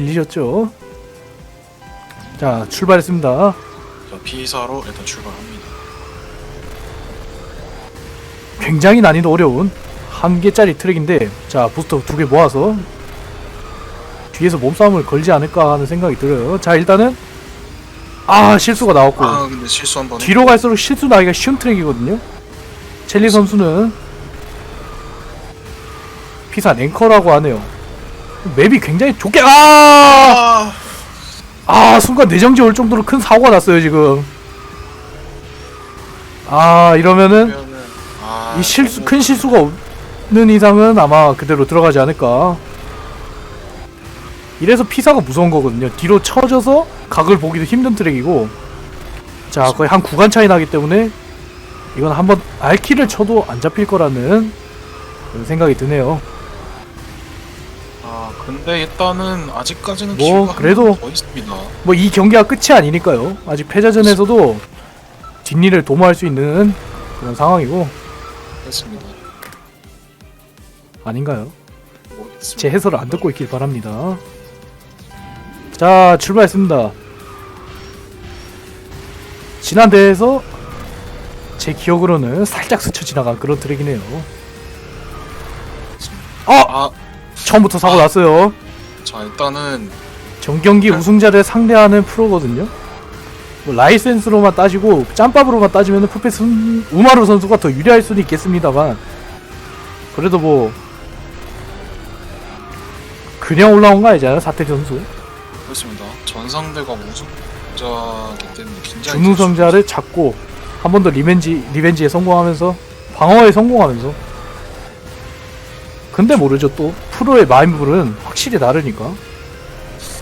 질리셨죠? 자 출발했습니다. 자, 피사로 일단 출발합니다. 굉장히 난이도 어려운 한 개짜리 트랙인데 자 부스터 두 개 모아서 뒤에서 몸싸움을 걸지 않을까 하는 생각이 들어요. 자 일단은 아 실수가 나왔고 아 근데 실수 한번 뒤로 갈수록 실수 나기가 쉬운 트랙이거든요. 첼리 선수는 피사 랭커라고 하네요. 맵이 굉장히 좋게 아! 아, 아 순간 내정지 올 정도로 큰 사고가 났어요 지금. 아 이러면은 이 실수 큰 실수가 없는 이상은 아마 그대로 들어가지 않을까. 이래서 피사가 무서운 거거든요. 뒤로 쳐져서 각을 보기도 힘든 트랙이고, 자 거의 한 구간 차이 나기 때문에 이건 한번 알키를 쳐도 안 잡힐 거라는 그런 생각이 드네요. 아 근데 일단은 아직까지는 뭐, 기회가 그래도- 한번더 있습니다. 뭐 이 경기가 끝이 아니니까요. 아직 패자전에서도 뒷일을 도모할 수 있는 그런 상황이고 됐습니다. 아닌가요? 모르겠습니다. 제 해설을 안 듣고 있길 바랍니다. 자, 출발했습니다. 지난 대회에서 제 기억으로는 살짝 스쳐 지나간 그런 트랙이네요. 어! 아, 처음부터 사고 났어요. 자 일단은 정경기 우승자를 상대하는 프로거든요. 뭐 라이센스로만 따지고 짬밥으로만 따지면 푸페스 우마루 선수가 더 유리할 수는 있겠습니다만 그래도 뭐 그냥 올라온 거 아니잖아요 사태 선수 그렇습니다. 전 상대가 우승자이기 때문에 긴장이 준우승자를 잡고 한 번 더 리벤지 리벤지에 성공하면서 방어에 성공하면서 근데 모르죠. 또 프로의 마인드는 확실히 다르니까.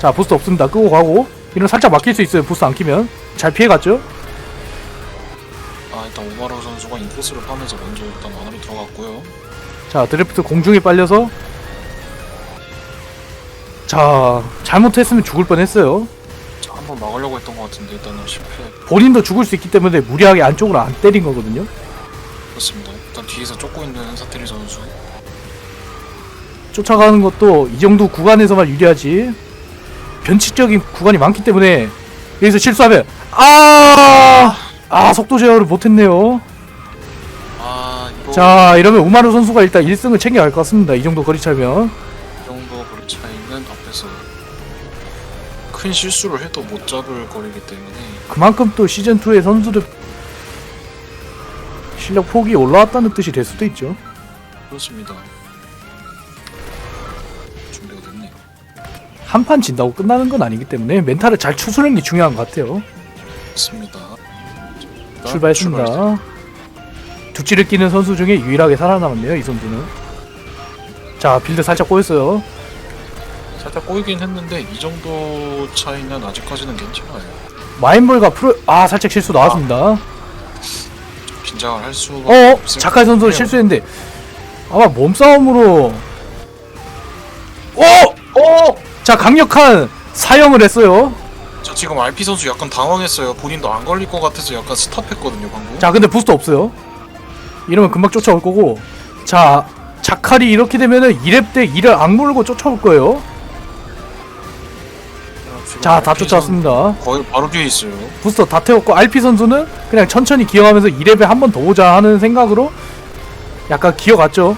자 부스 없습니다. 끄고 가고. 이런 살짝 막힐 수 있어요. 부스 안 키면. 잘 피해갔죠? 아 일단 오마루 선수가 인코스를 파면서 먼저 일단 안으로 들어갔고요. 자 드래프트 공중에 빨려서. 자 잘못했으면 죽을 뻔했어요. 자 한번 막으려고 했던 것 같은데 일단은 실패. 본인도 죽을 수 있기 때문에 무리하게 안쪽으로 안 때린 거거든요. 그렇습니다. 일단 뒤에서 쫓고 있는 사테리 선수. 쫓아가는 것도 이 정도 구간에서만 유리하지. 변칙적인 구간이 많기 때문에 여기서 실수하면 아, 아 속도 제어를 못했네요. 아 이거 자 이러면 우마루 선수가 일단 1승을 챙겨갈 것 같습니다. 이 정도 거리 차면. 이 정도 거리 차이는 앞에서 큰 실수를 해도 못 잡을 거리기 때문에. 그만큼 또 시즌 2의 선수들 실력 폭이 올라왔다는 뜻이 될 수도 있죠. 그렇습니다. 한 판 진다고 끝나는 건 아니기 때문에 멘탈을 잘 추스르는 게 중요한 것 같아요 됐습니다. 일단 출발했습니다 출발. 두찌를 끼는 선수 중에 유일하게 살아남았네요 이 선수는 자 빌드 살짝 꼬였어요 살짝 꼬이긴 했는데 이 정도 차이는 아직까지는 괜찮아요. 마인볼과 프로 아 살짝 실수 나왔습니다 긴장을 할 수가 어 없을 자칼 선수 같아요. 실수했는데 아마 몸싸움으로 오! 오! 자 강력한 사형을 했어요 자 지금 RP 선수 약간 당황했어요. 본인도 안 걸릴 것 같아서 약간 스탑했거든요 방금. 자 근데 부스터 없어요 이러면 금방 쫓아올 거고 자 자칼이 이렇게 되면은 2렙 때 2를 악물고 쫓아올 거예요 지금 자 다 RP 쫓아왔습니다 거의 바로 뒤에 있어요. 부스터 다 태웠고 RP 선수는 그냥 천천히 기어가면서 2렙에 한 번 더 오자 하는 생각으로 약간 기어갔죠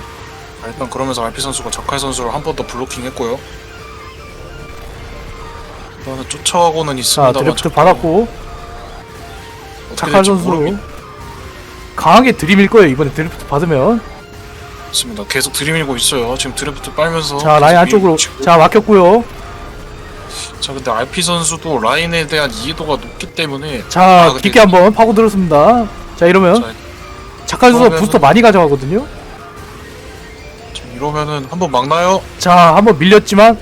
아, 일단 그러면서 RP 선수가 자칼 선수를 한 번 더 블로킹했고요. 일단은 쫓아가고는 자 있습니다만 드래프트 받았고. 어떻게 자칼 될지 선수. 모르겠- 강하게 들이밀 거예요 이번에 드래프트 받으면. 있습니다. 계속 들이밀고 있어요. 지금 드래프트 빨면서 자 라인 안쪽으로. 밀고. 자 막혔고요. 자 근데 RP 선수도 라인에 대한 이해도가 높기 때문에 자 아, 근데 깊게 한번 파고 들었습니다. 자 이러면 자, 자칼 선수 그러면은- 부스터 많이 가져가거든요. 지금 이러면은 한번 막나요? 자 한번 밀렸지만.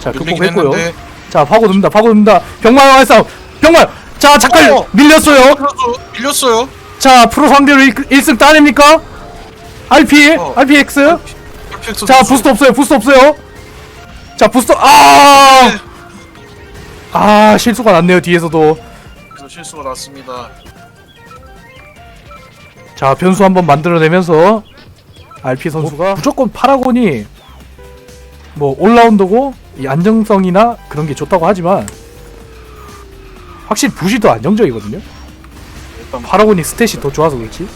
자 밀리긴 극복했고요. 했는데 자 파고 듭니다 파고 듭니다 병마와의 싸움 병마 자 자칼 어! 밀렸어요 밀렸어, 밀렸어요. 자 프로 상대로 1, 승 따냅니까 RP 어. RPX RPX 자. 부스터 없어요 부스터 없어요 자 부스터 아 네. 아 실수가 났네요 뒤에서도 그래서 실수가 났습니다. 자 변수 한번 만들어내면서 RP 선수가 무조건 파라곤이 뭐 올라운더고 이 안정성이나 그런 게 좋다고 하지만 확실히 부시 더 안정적이거든요. 일단 파라곤이 스탯이 더 좋아서 그렇지.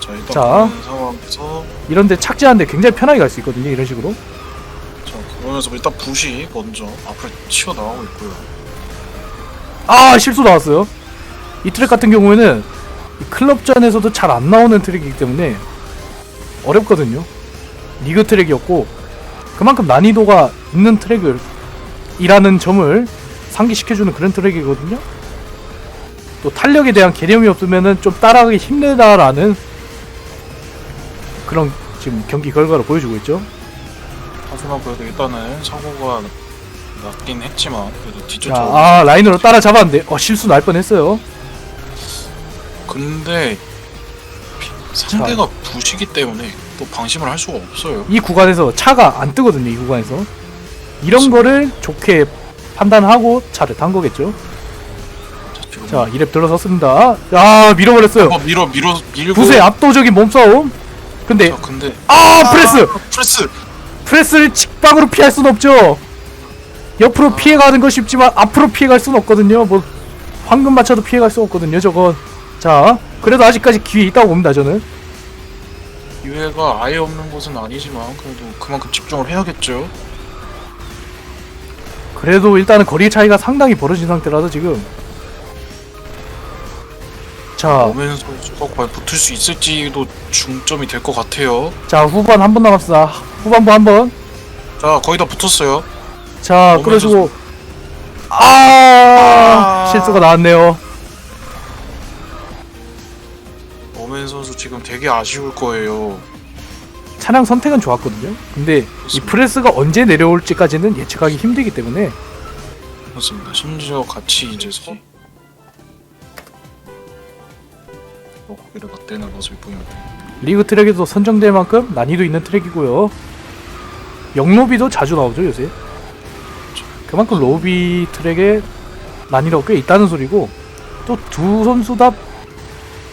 자 일단 자. 그런 상황에서 이런데 착지하는데 굉장히 편하게 갈 수 있거든요. 이런 식으로. 자 그러면서 일단 붓이 먼저 앞으로 튀어 나오고 있고요. 아 실수 나왔어요. 이 트랙 같은 경우에는 이 클럽전에서도 잘 안 나오는 트랙이기 때문에 어렵거든요. 리그 트랙이었고 그만큼 난이도가 있는 트랙을 이라는 점을 상기시켜주는 그런 트랙이거든요. 또 탄력에 대한 개념이 없으면은 좀 따라가기 힘들다라는 그런 지금 경기 결과를 보여주고 있죠. 하지만 그래도 일단은 사고가 났긴 했지만 그래도 자, 아 라인으로 따라 잡았는데 어 실수 날 뻔했어요. 근데 피- 상대가 부시기 때문에 또 방심을 할 수가 없어요. 이 구간에서 차가 안 뜨거든요. 이 구간에서 이런 거를 좋게 판단하고 차를 탄 거겠죠. 자, 자, 2렙 들어섰습니다. 아, 밀어버렸어요. 어, 밀어 밀어 밀고 부스의 압도적인 몸싸움. 근데 자, 근데 아, 프레스! 프레스 프레스를 직방으로 피할 순 없죠. 옆으로 피해가는 건 쉽지만 앞으로 피해갈 순 없거든요. 뭐 황금 마차도 피해갈 수 없거든요. 저건. 자, 그래도 아직까지 기회 있다고 봅니다. 저는. 기회가 아예 없는 곳은 아니지만 그래도 그만큼 집중을 해야겠죠. 그래도 일단은 거리 차이가 상당히 벌어진 상태라서 지금. 자, 오면 선수가 과연 붙을 수 있을지도 중점이 될 것 같아요. 자 후반 한 번 남았습니다. 후반부 한 번. 자 거의 다 붙었어요. 자 오면서 끌어주고 아, 아. 실수가 나왔네요. 오멘 선수 지금 되게 아쉬울 거예요. 차량 선택은 좋았거든요. 근데 이 그렇습니다. 프레스가 언제 내려올지까지는 예측하기 힘들기 때문에 그렇습니다. 심지어 같이 이제 서 어, 고개를 맞대는 모습이 보입니다. 리그 트랙에도 선정될 만큼 난이도 있는 트랙이고요. 영로비도 자주 나오죠 요새. 그만큼 로비 트랙에 난이도가 꽤 있다는 소리고 또 두 선수 다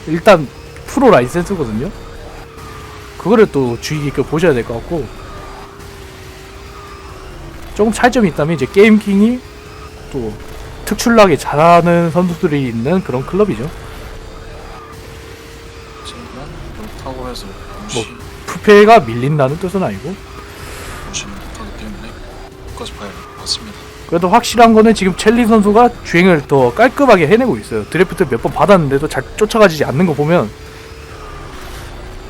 일단 프로 라이센스거든요. 그거를 또 주의 깊게 보셔야 될 것 같고 조금 차이점이 있다면 이제 게임킹이 또 특출나게 잘하는 선수들이 있는 그런 클럽이죠. 하지만 그렇다고 해서 무시 푸페가 밀린다는 뜻은 아니고 무시는 못하기 때문에 끝까지 봐야 맞습니다. 그래도 확실한 거는 지금 첼리 선수가 주행을 더 깔끔하게 해내고 있어요. 드래프트 몇 번 받았는데도 잘 쫓아가지 않는 거 보면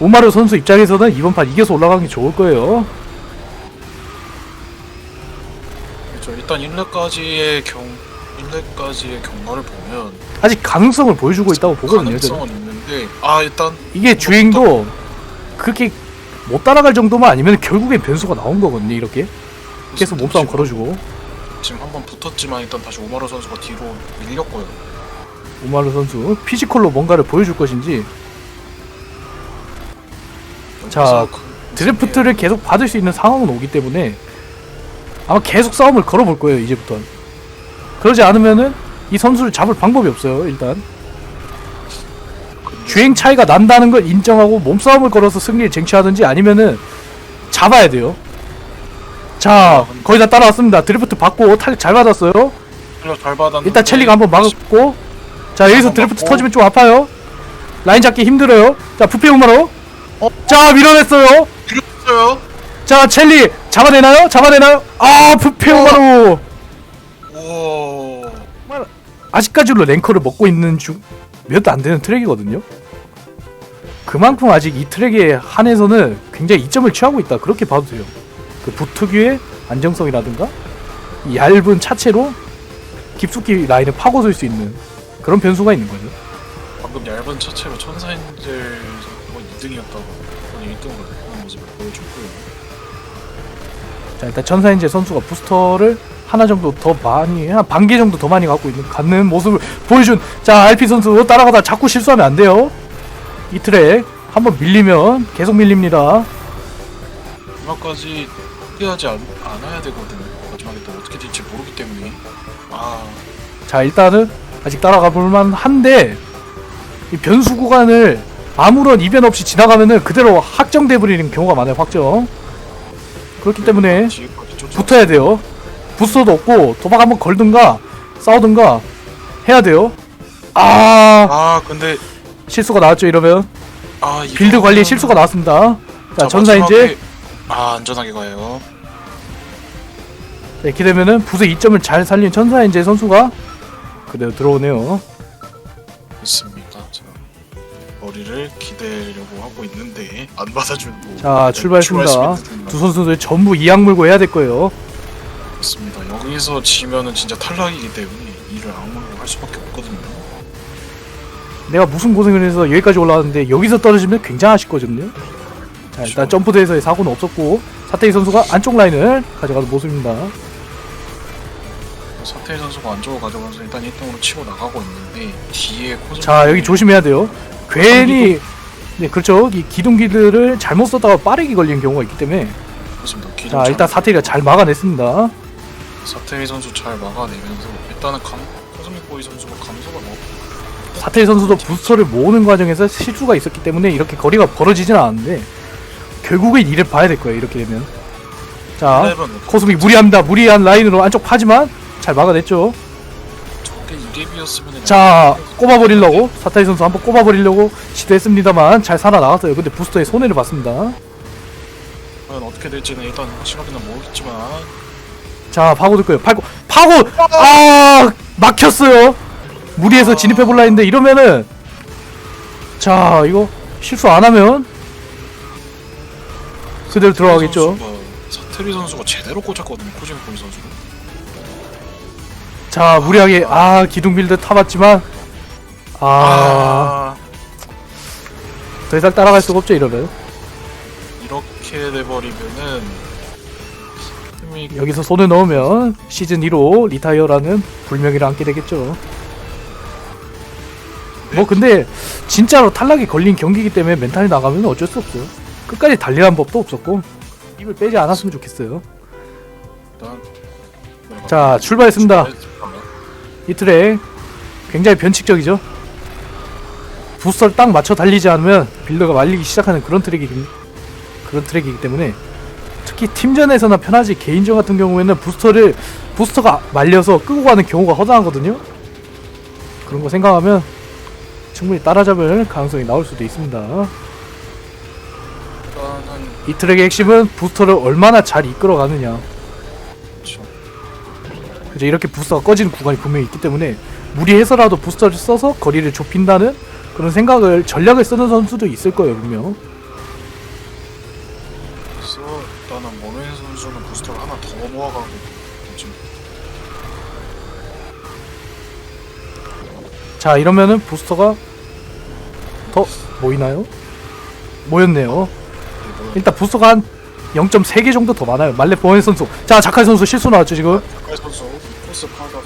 오마르 선수 입장에서는 이번 판 이겨서 올라가는 게 좋을 거예요. 그렇죠. 일단 1렙까지의 경 1렙까지의 경과를 보면 아직 가능성을 보여주고 있다고 보거든요. 저는. 가능성은 있는데 아 일단 이게 주행도 그렇게 못 따라갈 정도만 아니면 결국엔 변수가 나온 거거든요. 이렇게 계속 몸싸움 걸어주고 지금 한번 붙었지만 일단 다시 오마르 선수가 뒤로 밀렸고요. 오마르 선수 피지컬로 뭔가를 보여줄 것인지 자, 그 드래프트를 계속 받을 수 있는 상황은 오기 때문에 아마 계속 싸움을 걸어볼 거예요 이제부터 그러지 않으면은 이 선수를 잡을 방법이 없어요 일단. 주행 차이가 난다는 걸 인정하고 몸싸움을 걸어서 승리를 쟁취하든지 아니면은 잡아야 돼요. 자 거의 다 따라왔습니다. 드래프트 받고 타격 잘 받았어요. 잘 받았는데 일단 첼리가 한번 막았고. 자 여기서 드래프트. 터지면 좀 아파요. 라인 잡기 힘들어요. 자 부페 우마로. 어? 자 밀어냈어요 밀었어요. 자 첼리 잡아내나요? 잡아내나요? 아 부페오마로 우와. 아직까지로 랭커를 먹고 있는 중몇 안 되는 트랙이거든요. 그만큼 아직 이 트랙에 한해서는 굉장히 이점을 취하고 있다 그렇게 봐도 돼요. 그 부특유의 안정성이라든가 이 얇은 차체로 깊숙이 라인을 파고들 수 있는 그런 변수가 있는 거죠. 방금 얇은 차체로 천사인들 뭐 2등이었다고 오늘 1등으로 하는 모습을 보여줬고요. 자 일단 천사인제 선수가 부스터를 하나 정도 더 많이 한 반 개 정도 더 많이 갖고 있는 갖는 모습을 보여준 자 RP 선수 따라가다 자꾸 실수하면 안 돼요 이 트랙 한번 밀리면 계속 밀립니다 마지막까지 포기하지 않, 않아야 되거든요. 마지막에 또 어떻게 될지 모르기 때문에 아 자 일단은 아직 따라가 볼만 한데 이 변수 구간을 아무런 이변 없이 지나가면은 그대로 확정돼 버리는 경우가 많아요 확정 그렇기 때문에 붙어야 돼요 부스터도 없고 도박 한번 걸든가 싸우든가 해야 돼요. 아 아 근데 실수가 나왔죠 이러면 아 빌드 관리에 실수가 나왔습니다. 자 전사 이제 아 안전하게 가요. 네, 이렇게 되면은 부스 2점을 잘 살린 천사 이제 선수가 그대로 들어오네요. 머리를 기대려고 하고 있는데 안 받아주고. 자 출발했습니다. 출발했습니다. 두 선수들 전부 이악 물고 해야 될 거예요. 있습니다. 여기서 지면은 진짜 탈락이기 때문에 이를 악물고 할 수밖에 없거든요. 내가 무슨 고생을 해서 여기까지 올라왔는데 여기서 떨어지면 굉장히 아쉽거든요. 자 일단 그렇죠. 점프대에서의 사고는 없었고 사태희 선수가 안쪽 라인을 가져가는 모습입니다. 사태일 선수가 안쪽으로 가져가면서 일단 1등으로 치고 나가고 있는데 뒤에 코즈 자 여기 조심해야 돼요. 괜히 네 그렇죠. 이 기둥기들을 잘못 썼다가 빠르게 걸리는 경우가 있기 때문에 그렇습니다. 기둥 자 잘- 일단 사태희가 잘 막아냈습니다. 사태일 선수 잘 막아내면서 일단은 감 코즈믹 보이 선수가 감소가 뭐 사태희 선수도 부스터를 모으는 과정에서 실수가 있었기 때문에 이렇게 거리가 벌어지진 않았는데 결국엔 이를 봐야 될 거예요. 이렇게 되면 자 코스믹 무리합니다. 무리한 라인으로 안쪽 파지만 잘 막아냈죠. 자 꼽아버리려고 사타이 선수 한번 꼽아버리려고 시도했습니다만 잘 살아나갔어요. 근데 부스터의 손해를 봤습니다. 과연 어떻게 될지는 일단 확실하게는 모르겠지만 자 파고들 거예요. 파고 파고 아 막혔어요. 무리해서 진입해 볼라 했는데 이러면은 자 이거 실수 안 하면 그대로 들어가겠죠. 사태리 선수가 제대로 꽂았거든요. 코즈믹 보이 선수가. 자 무리하게 아 기둥 빌드 타봤지만 아더 아, 이상 따라갈 수가 없죠 이러면 이렇게 돼버리면은 힘이 여기서 손을 넣으면 시즌 2로 리타이어라는 불명예를 안게 되겠죠. 뭐 근데 진짜로 탈락이 걸린 경기이기 때문에 멘탈이 나가면 어쩔 수 없어요. 끝까지 달리라는 법도 없었고 입을 빼지 않았으면 좋겠어요. 일단 자 출발했습니다. 이 트랙 굉장히 변칙적이죠. 부스터를 딱 맞춰 달리지 않으면 빌더가 말리기 시작하는 그런 트랙이기 그런 트랙이기 때문에 특히 팀전에서나 편하지 개인전 같은 경우에는 부스터를 부스터가 말려서 끄고 가는 경우가 허다하거든요. 그런 거 생각하면 충분히 따라잡을 가능성이 나올 수도 있습니다. 이 트랙의 핵심은 부스터를 얼마나 잘 이끌어 가느냐. 그죠 이렇게 부스터가 꺼지는 구간이 분명히 있기 때문에 무리해서라도 부스터를 써서 거리를 좁힌다는 그런 생각을 전략을 쓰는 선수도 있을 거예요 분명. 그래서 일단은 모멘 선수는 부스터를 하나 더 모아가고 지금 자 이러면은 부스터가 더 모이나요? 모였네요. 일단 부스터가 한 0.3개 정도 더 많아요. 말레 보엔 선수. 자 자칼 선수 실수 나왔죠 지금. 가까이 선수 코스 파다가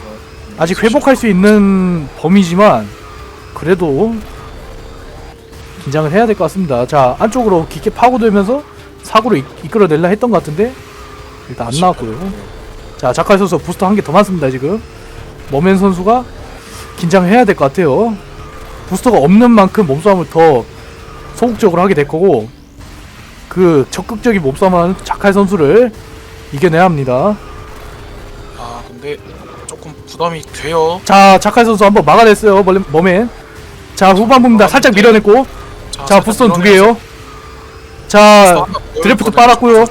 아직 회복할 수 있는 범위지만 그래도 긴장을 해야 될 것 같습니다. 자 안쪽으로 깊게 파고들면서 사고를 이, 이끌어낼라 했던 것 같은데 일단 안 나왔고요. 자 자칼 선수 부스터 한 개 더 많습니다 지금. 머맨 선수가 긴장을 해야 될 것 같아요. 부스터가 없는 만큼 몸싸움을 더 소극적으로 하게 될 거고 그 적극적인 몸싸움을 하는 자칼 선수를 이겨내야 합니다. 아 근데 조금 부담이 돼요. 자 자칼 선수 한번 막아냈어요 머맨, 머맨 자 후반부입니다. 살짝 밀어냈고. 자 부스턴 두 개예요. 자 드래프트. 빨았고요.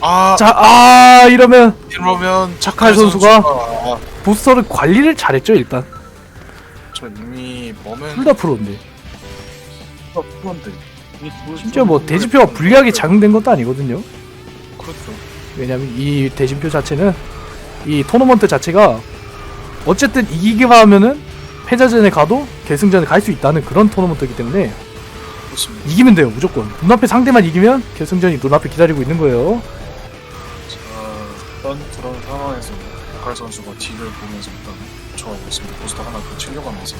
아. 자아 이러면 이러면 자칼 선수가- 부스터를 관리를 잘했죠 일단. 저 이미 머맨 둘다 프로인데. 프로인데. 심지어 뭐 대진표가 불리하게 작용된 것도 아니거든요. 그렇죠. 왜냐면 이 대진표 자체는 이 토너먼트 자체가 어쨌든 이기기만 하면은 패자전에 가도 결승전에 갈 수 있다는 그런 토너먼트이기 때문에 그렇습니다. 이기면 돼요 무조건 눈앞에 상대만 이기면 결승전이 눈앞에 기다리고 있는 거예요 자 일단 그런 상황에서 자칼 선수가 딜을 보면서 일단 좋아하고 있습니다. 부스터 하나 더 챙겨가면서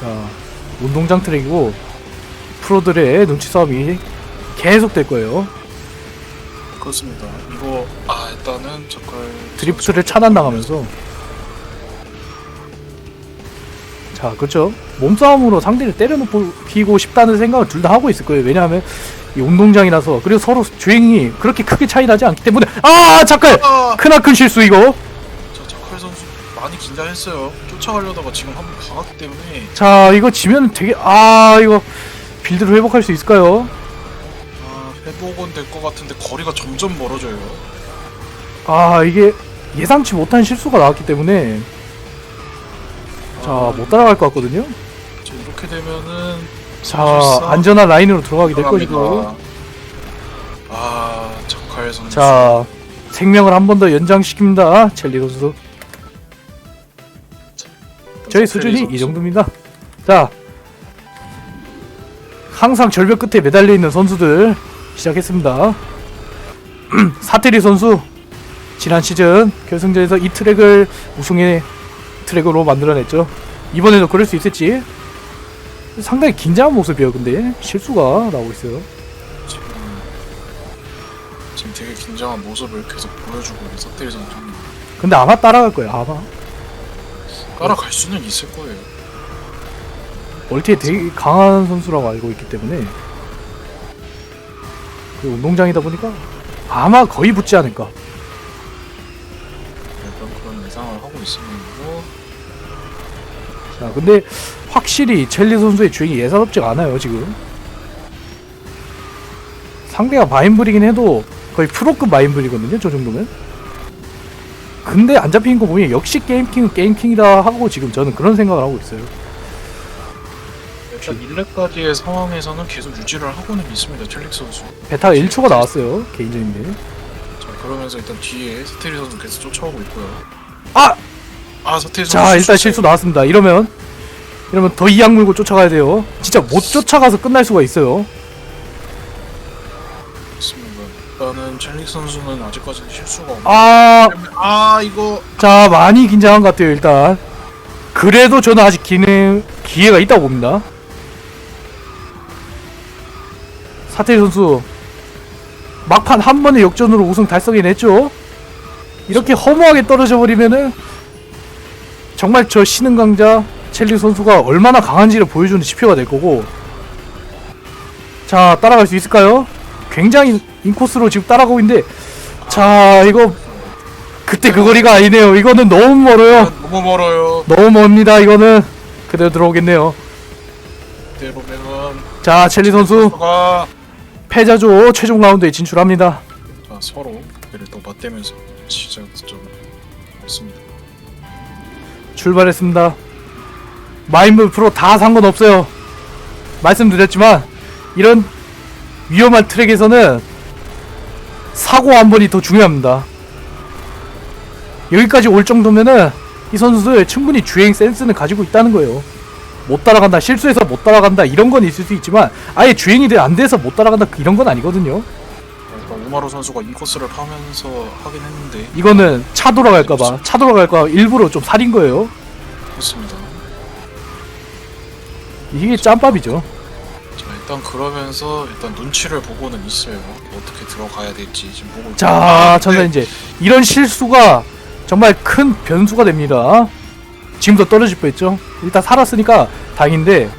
자 운동장 트랙이고 프로들의 눈치 싸움이 계속 될 거예요 그렇습니다. 이거 아 일단은 자칼 드리프트를 차단당하면서. 자 그렇죠. 몸싸움으로 상대를 때려눕히고 싶다는 생각을 둘 다 하고 있을 거예요. 왜냐하면 이 운동장이라서. 그리고 서로 주행이 그렇게 크게 차이 나지 않기 때문에. 아 잠깐! 아, 크나큰 실수 이거. 자, 자칼 선수 많이 긴장했어요. 쫓아가려다가 지금 한 번 박았기 때문에. 자 이거 지면 되게 아 이거 빌드를 회복할 수 있을까요? 아, 회복은 될 것 같은데 거리가 점점 멀어져요. 아 이게 예상치 못한 실수가 나왔기 때문에 자 못 따라갈 것 같거든요 자, 이렇게 되면은 자 사실상 안전한 라인으로 들어가게 될 들어갑니다. 것이고 아, 자칼 선수. 자 생명을 한 번 더 연장시킵니다 첼리 선수 저희 수준이 이 정도입니다 자 항상 절벽 끝에 매달려 있는 선수들 시작했습니다. 사테리 선수 지난 시즌 결승전에서 이 트랙을 우승의 트랙으로 만들어냈죠. 이번에도 그럴 수 있을지 상당히 긴장한 모습이에요 근데. 실수가 나오고 있어요. 지금 지금 되게 긴장한 모습을 계속 보여주고 있는 서태리 선수. 근데 아마 따라갈 거예요 아마. 따라갈 수는 있을 거예요. 멀티에 되게 강한 선수라고 알고 있기 때문에 그 운동장이다 보니까 아마 거의 붙지 않을까. 약간 그런 예상을 하고 있습니다. 자 근데 확실히 첼리 선수의 주행이 예사롭지가 않아요 지금. 상대가 마인블이긴 해도 거의 프로급 마인블이거든요 저 정도면. 근데 안 잡히는 거 보면 역시 게임킹은 게임킹이다 하고 지금 저는 그런 생각을 하고 있어요 일단 1렙까지의 상황에서는 계속 유지를 하고는 있습니다. 첼릭 선수. 베타가 1초가 나왔어요 개인전인데 자 그러면서 일단 뒤에 서태리 선수 계속 쫓아오고 있고요. 아! 아 서태리 선수. 자 일단. 실수 나왔습니다 이러면 이러면 더 이악 물고 쫓아가야 돼요 진짜 못 쫓아가서 끝날 수가 있어요 있습니다. 일단은 첼릭 선수는 아직까지 는 실수가 없는. 아, 아 이거 자 많이 긴장한 것 같아요 일단 그래도 저는 아직 기능 기회가 있다고 봅니다 사태리 선수 막판 한 번의 역전으로 우승 달성해냈죠. 이렇게 허무하게 떨어져 버리면은 정말 저 신흥 강자 첼리 선수가 얼마나 강한지를 보여주는 지표가 될 거고. 자 따라갈 수 있을까요? 굉장히 인코스로 지금 따라가고 있는데 자 이거 그때 그 거리가 아니네요. 이거는 너무 멀어요. 너무 멀어요. 너무 멉니다. 이거는 그대로 들어오겠네요. 자 첼리 선수. 선수가 패자조 최종 라운드에 진출합니다. 자, 서로 배를 또 맞대면서 시작점 했습니다. 출발했습니다. 마인블 프로 다 상관없어요. 말씀드렸지만 이런 위험한 트랙에서는 사고 한 번이 더 중요합니다. 여기까지 올 정도면은 이 선수들 충분히 주행 센스는 가지고 있다는 거예요 못 따라간다 실수해서 못 따라간다 이런 건 있을 수 있지만 아예 주행이 돼- 안 돼서 못 따라간다 이런 건 아니거든요 그러니까 오마루 선수가 이 코스를 하면서 하긴 했는데 이거는 차 돌아갈까봐 차 돌아갈까 일부러 좀 살인 거예요 했습니다. 이게 짬밥이죠 자 일단 그러면서 일단 눈치를 보고는 있어요. 어떻게 들어가야 될지 지금 보고. 자, 아, 저는 네. 이제 이런 실수가 정말 큰 변수가 됩니다. 지금도 떨어질 뻔했죠. 일단 살았으니까 다행인데.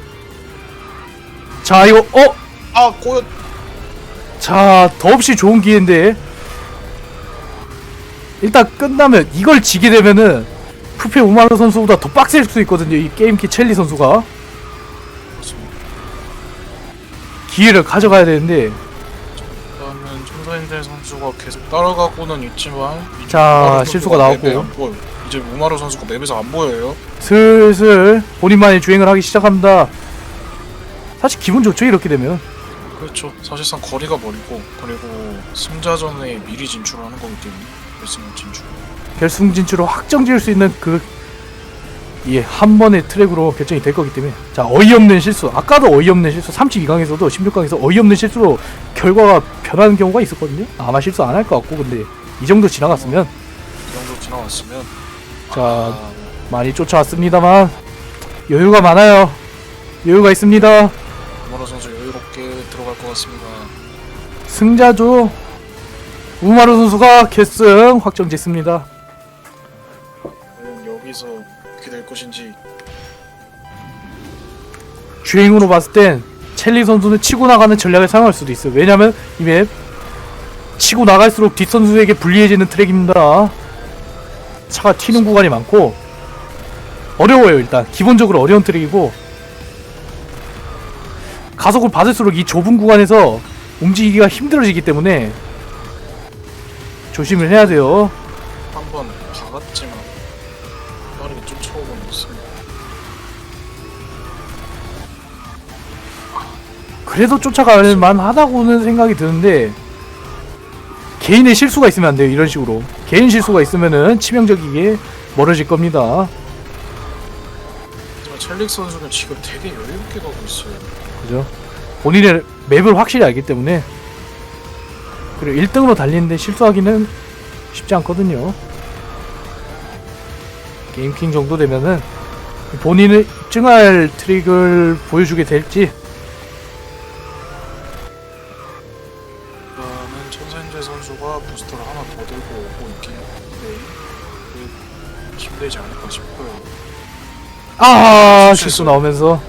자, 이거 어, 아 꼬였. 자, 더없이 좋은 기회인데. 일단 끝나면 이걸 지게 되면은 푸페 우마르 선수보다 더 빡셀 수 있거든요. 이 게임키 첼리 선수가. 기회를 가져가야 되는데. 일단은 천사인들 선수가 계속 따라가고는 있지만 자, 실수가 나왔고. 보여요. 이제 우마루 선수가 맵에서 안 보여요. 슬슬 본인만의 주행을 하기 시작합니다. 사실 기분 좋죠 이렇게 되면. 그렇죠. 사실상 거리가 멀고 그리고 승자전에 미리 진출하는 거기 때문에 결승 진출. 결승 진출을 확정 지을 수 있는 그, 예, 한 번의 트랙으로 결정이 될 거기 때문에. 자, 어이없는 실수. 아까도 어이없는 실수. 32강에서도 16강에서 어이없는 실수로 결과가 변하는 경우가 있었거든요. 아마 실수 안 할 것 같고, 근데 이 정도 지나갔으면, 이 정도 지나왔으면 자, 아, 많이 쫓아왔습니다만, 여유가 많아요. 여유가 있습니다. 우마루 선수 여유롭게 들어갈 것 같습니다. 승자조, 우마루 선수가 결승 확정 짓습니다. 과연 여기서 어떻게 될 것인지 주행으로 봤을 땐 첼리 선수는 치고 나가는 전략을 사용할 수도 있어요. 왜냐면 이맵 치고 나갈수록 뒷 선수에게 불리해지는 트랙입니다. 차가 튀는 구간이 많고 어려워요 일단 기본적으로 어려운 트랙이고 가속을 받을수록 이 좁은 구간에서 움직이기가 힘들어지기 때문에 조심을 해야 돼요. 한번 박았지만 빠르게 쫓아오고는 있습니다. 그래도 쫓아갈 만하다고는 생각이 드는데 개인의 실수가 있으면 안 돼요 이런 식으로 개인 실수가 있으면은 치명적이게 멀어질 겁니다. 첼릭 선수는 지금 되게 여유있게 가고 있어요. 그죠? 본인의 맵을 확실히 알기 때문에. 그리고 1등으로 달리는데 실수하기는 쉽지 않거든요. 게임킹 정도 되면은 본인을 입증할 트릭을 보여주게 될지 아 실수. 나오면서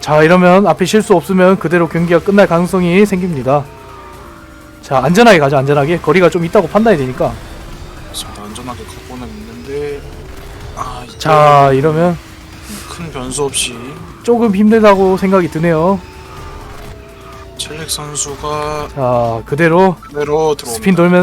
자 이러면 앞에 실수 없으면 그대로 경기가 끝날 가능성이 생깁니다 자 안전하게 가자 안전하게 거리가 좀 있다고 판단이 되니까. 안전하게 가고는 있는데 아 이때 자 이러면 큰 변수 없이 조금 힘들다고 생각이 드네요 첼릭 선수가 자 그대로 그대로 들어옵니다. 스핀 돌면서